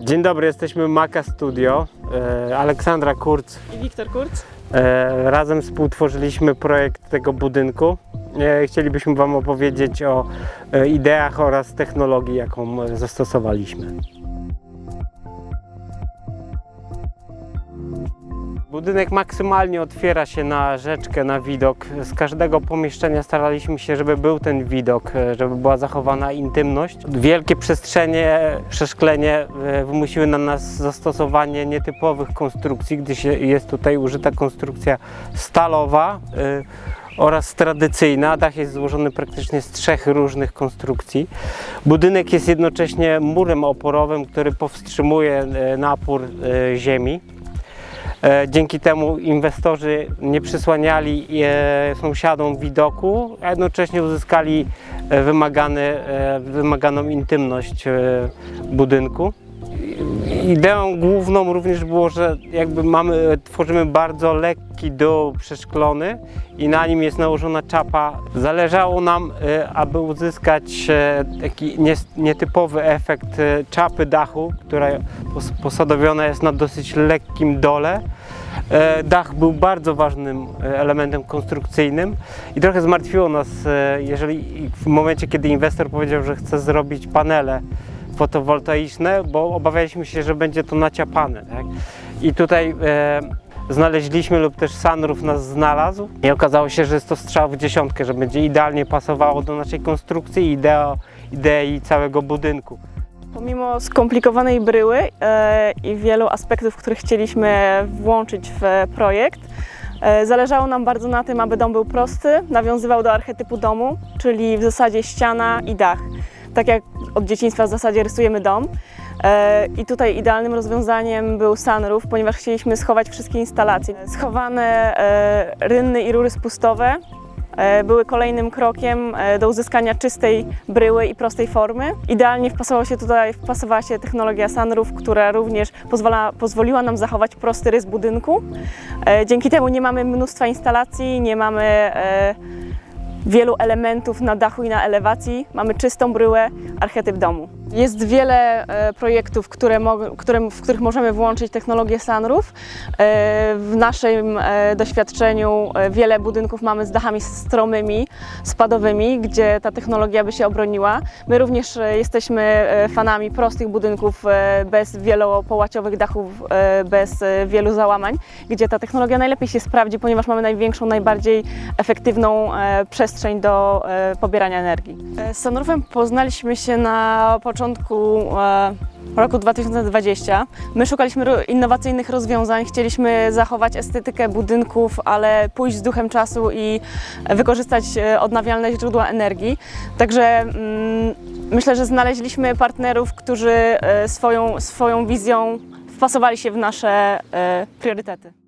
Dzień dobry, jesteśmy Maka Studio. E, Aleksandra Kurz. I Wiktor Kurz. E, razem współtworzyliśmy projekt tego budynku. E, chcielibyśmy Wam opowiedzieć o ideach oraz technologii, jaką zastosowaliśmy. Budynek maksymalnie otwiera się na rzeczkę, na widok. Z każdego pomieszczenia staraliśmy się, żeby był ten widok, e, żeby była zachowana intymność. Wielkie przestrzenie, przeszklenie e, wymusiły na nas zastosowanie nietypowych konstrukcji, gdyż jest tutaj użyta konstrukcja stalowa e, oraz tradycyjna. Dach jest złożony praktycznie z trzech różnych konstrukcji. Budynek jest jednocześnie murem oporowym, który powstrzymuje napór ziemi. E, Dzięki temu inwestorzy nie przysłaniali e, sąsiadom widoku, a jednocześnie uzyskali e, wymagany, wymaganą intymność budynku. Ideą główną również było, że jakby mamy, tworzymy bardzo lekki dół przeszklony i na nim jest nałożona czapa. Zależało nam, e, aby uzyskać e, taki nietypowy efekt e, czapy dachu, która pos- posadowiona jest na dosyć lekkim dole. Dach był bardzo ważnym elementem konstrukcyjnym i trochę zmartwiło nas, jeżeli w momencie, kiedy inwestor powiedział, że chce zrobić panele fotowoltaiczne, bo obawialiśmy się, że będzie to naciapane. Tak? I tutaj e, znaleźliśmy lub też Sunroof nas znalazł i okazało się, że jest to strzał w dziesiątkę, że będzie idealnie pasowało do naszej konstrukcji i ideo, idei całego budynku. Pomimo skomplikowanej bryły e, i wielu aspektów, które chcieliśmy włączyć w projekt, e, zależało nam bardzo na tym, aby dom był prosty, nawiązywał do archetypu domu, czyli w zasadzie ściana i dach. Tak jak od dzieciństwa w zasadzie rysujemy dom. E, I tutaj idealnym rozwiązaniem był sunroof, ponieważ chcieliśmy schować wszystkie instalacje. Schowane e, rynny i rury spustowe e, były kolejnym krokiem do uzyskania czystej bryły i prostej formy. Idealnie wpasował się tutaj, wpasowała się technologia sunroof, która również pozwala, pozwoliła nam zachować prosty rys budynku. Dzięki temu nie mamy mnóstwa instalacji, nie mamy wielu elementów na dachu i na elewacji. Mamy czystą bryłę, archetyp domu. Jest wiele e, projektów, które które, w których możemy włączyć technologię sunroof. E, w naszym e, doświadczeniu wiele budynków mamy z dachami stromymi, spadowymi, gdzie ta technologia by się obroniła. My również jesteśmy fanami prostych budynków bez wielopołaciowych dachów, bez wielu załamań, gdzie ta technologia najlepiej się sprawdzi, ponieważ mamy największą, najbardziej efektywną przestrzeń do pobierania energii. Z Sunroofem poznaliśmy się na początku e, roku 2020. My szukaliśmy innowacyjnych rozwiązań, chcieliśmy zachować estetykę budynków, ale pójść z duchem czasu i wykorzystać e, odnawialne źródła energii. Także mm, myślę, że znaleźliśmy partnerów, którzy e, swoją, swoją wizją wpasowali się w nasze priorytety.